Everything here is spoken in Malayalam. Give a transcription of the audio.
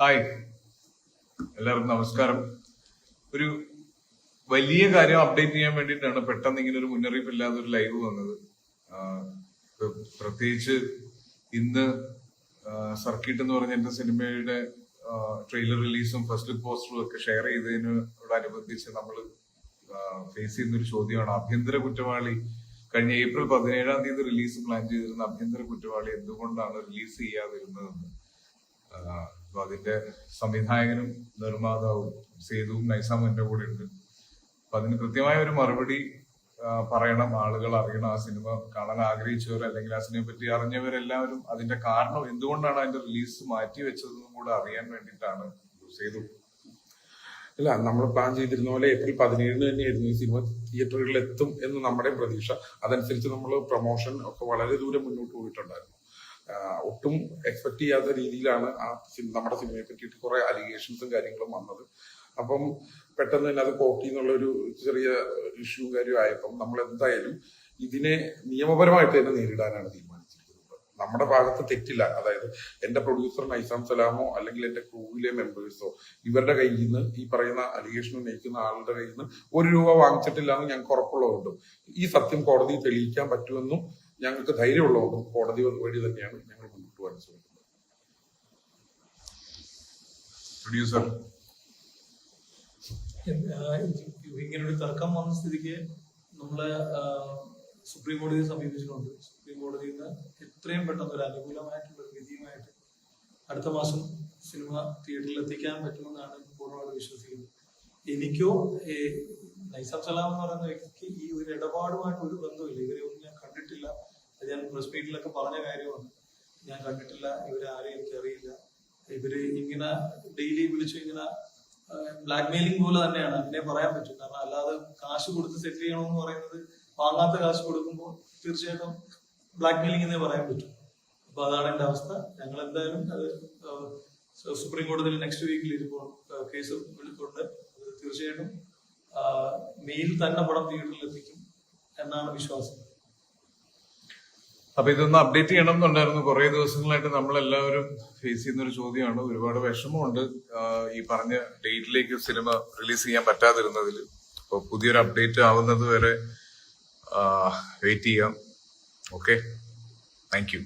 ഹായ്. എല്ലാവർക്കും നമസ്കാരം. ഒരു വലിയ കാര്യം അപ്ഡേറ്റ് ചെയ്യാൻ വേണ്ടിയിട്ടാണ് പെട്ടെന്ന് ഇങ്ങനെ ഒരു മുന്നറിയിപ്പ് ഇല്ലാതെ ഒരു ലൈവ് വന്നത്. പ്രത്യേകിച്ച് ഇന്ന് സർക്കിട്ട് എന്ന് പറഞ്ഞ എന്റെ സിനിമയുടെ ട്രെയിലർ റിലീസും ഫസ്റ്റ് ലുക്ക് പോസ്റ്ററും ഒക്കെ ഷെയർ ചെയ്തതിനോടനുബന്ധിച്ച് നമ്മൾ ഫേസ് ചെയ്യുന്ന ഒരു ചോദ്യമാണ്. ആഭ്യന്തര കുറ്റവാളി കഴിഞ്ഞ ഏപ്രിൽ പതിനേഴാം തീയതി റിലീസ് പ്ലാൻ ചെയ്തിരുന്ന ആഭ്യന്തര കുറ്റവാളി എന്തുകൊണ്ടാണ് റിലീസ് ചെയ്യാതിരുന്നതെന്ന്? അപ്പൊ അതിന്റെ സംവിധായകനും നിർമ്മാതാവും സേതുവും നൈസാമും എന്റെ കൂടെ ഉണ്ട്. അപ്പൊ അതിന് കൃത്യമായ ഒരു മറുപടി പറയണം. ആളുകൾ അറിയണം. ആ സിനിമ കാണാൻ ആഗ്രഹിച്ചവർ അല്ലെങ്കിൽ ആ സിനിമയെ പറ്റി അറിഞ്ഞവരെല്ലാവരും അതിന്റെ കാരണം എന്തുകൊണ്ടാണ് അതിന്റെ റിലീസ് മാറ്റി വെച്ചതെന്നും കൂടെ അറിയാൻ വേണ്ടിയിട്ടാണ് സേതു. അല്ല നമ്മൾ പ്ലാൻ ചെയ്തിരുന്ന പോലെ ഏപ്രിൽ പതിനേഴിന് തന്നെയായിരുന്നു ഈ സിനിമ തിയേറ്ററുകളിൽ എത്തും എന്ന് നമ്മുടെ പ്രതീക്ഷ. അതനുസരിച്ച് നമ്മൾ പ്രൊമോഷൻ ഒക്കെ വളരെ ദൂരം മുന്നോട്ട് പോയിട്ടുണ്ടായിരുന്നു. ഒട്ടും എക്സ്പെക്ട് ചെയ്യാത്ത രീതിയിലാണ് ആ നമ്മുടെ സിനിമയെ പറ്റിയിട്ട് കുറെ അലിഗേഷൻസും കാര്യങ്ങളും വന്നത്. അപ്പം പെട്ടെന്ന് തന്നെ അത് കോട്ടി എന്നുള്ള ഒരു ചെറിയ ഇഷ്യൂ കാര്യമായപ്പം നമ്മൾ എന്തായാലും ഇതിനെ നിയമപരമായിട്ട് തന്നെ നേരിടാനാണ് തീരുമാനിച്ചിരിക്കുന്നത്. നമ്മുടെ ഭാഗത്ത് തെറ്റില്ല. അതായത് എന്റെ പ്രൊഡ്യൂസർ നൈസാം സലാമോ അല്ലെങ്കിൽ എന്റെ ക്രൂവിലെ മെമ്പേഴ്സോ ഇവരുടെ കയ്യിൽ നിന്ന് ഈ പറയുന്ന അലിഗേഷൻ ഉന്നയിക്കുന്ന ആളുടെ കയ്യിൽ നിന്ന് ഒരു രൂപ വാങ്ങിച്ചിട്ടില്ല എന്ന് ഞങ്ങൾക്ക് ഉറപ്പുള്ളതുകൊണ്ടും ഈ സത്യം കോടതി തെളിയിക്കാൻ പറ്റുമെന്നും ഞങ്ങൾക്ക് ധൈര്യമുള്ളതുകൊണ്ടും കോടതി വഴി തന്നെയാണ് ഞങ്ങൾ മുന്നോട്ട് പോകാൻ ശ്രമിക്കുന്നത്. പ്രൊഡ്യൂസർ ഇങ്ങനെ ഒരു തർക്കം വന്ന സ്ഥിതിക്ക് നമ്മൾ സുപ്രീം കോടതിയെ സമീപിച്ചിട്ടുണ്ട്. സുപ്രീം കോടതിയിൽ നിന്ന് എത്രയും പെട്ടെന്ന് ഒരു അനുകൂലമായിട്ടുള്ള വിധിയുമായിട്ട് അടുത്ത മാസം സിനിമ തിയേറ്ററിൽ എത്തിക്കാൻ പറ്റുമെന്നാണ് പൂർണമായിട്ട് വിശ്വസിക്കുന്നത്. എനിക്കോ നൈസാം സലാം എന്ന് പറയുന്ന വ്യക്തിക്ക് ഈ ഒരു ഇടപാടുമായിട്ട് ഒരു ബന്ധമില്ല ഇവരെ ഒന്നും ഞാൻ കണ്ടിട്ടില്ല അത് ഞാൻ പ്രസ് മീറ്റിലൊക്കെ പറഞ്ഞ കാര്യമാണ്. ഞാൻ കണ്ടിട്ടില്ല ഇവരാരെയും എനിക്കറിയില്ല ഇവർ ഇങ്ങനെ ഡെയിലി വിളിച്ചു ഇങ്ങനെ ബ്ലാക്ക് മെയിലിംഗ് പോലെ തന്നെയാണ്. അതിനെ പറയാൻ പറ്റും. കാരണം അല്ലാതെ കാശ് കൊടുത്ത് സെറ്റ് ചെയ്യണമെന്ന് പറയുന്നത് വാങ്ങാത്ത കാശ് കൊടുക്കുമ്പോൾ തീർച്ചയായിട്ടും ബ്ലാക്ക് മെയിലിംഗ് എന്നേ പറയാൻ പറ്റും. അപ്പൊ അതാണ് എന്റെ അവസ്ഥ. ഞങ്ങൾ എന്തായാലും അത് സുപ്രീം കോടതിയിൽ നെക്സ്റ്റ് വീക്കിൽ ഇരിപ്പോൾ കേസ് വിളിക്കൊണ്ട് തീർച്ചയായിട്ടും മെയിൽ തന്നെ പടം തിയേറ്ററിൽ എത്തിക്കും എന്നാണ് വിശ്വാസം. അപ്പൊ ഇതൊന്ന് അപ്ഡേറ്റ് ചെയ്യണം എന്നുണ്ടായിരുന്നു കുറെ ദിവസങ്ങളായിട്ട് നമ്മൾ എല്ലാവരും ഫേസ് ചെയ്യുന്ന ഒരു ചോദ്യമാണ്. ഒരുപാട് വിഷമമുണ്ട്. ഈ പറഞ്ഞ ഡേറ്റിലേക്ക് സിനിമ റിലീസ് ചെയ്യാൻ പറ്റാതിരുന്നതിൽ അപ്പൊ പുതിയൊരു അപ്ഡേറ്റ് ആവുന്നത് വരെ വെയിറ്റ് ചെയ്യാം. Okay thank you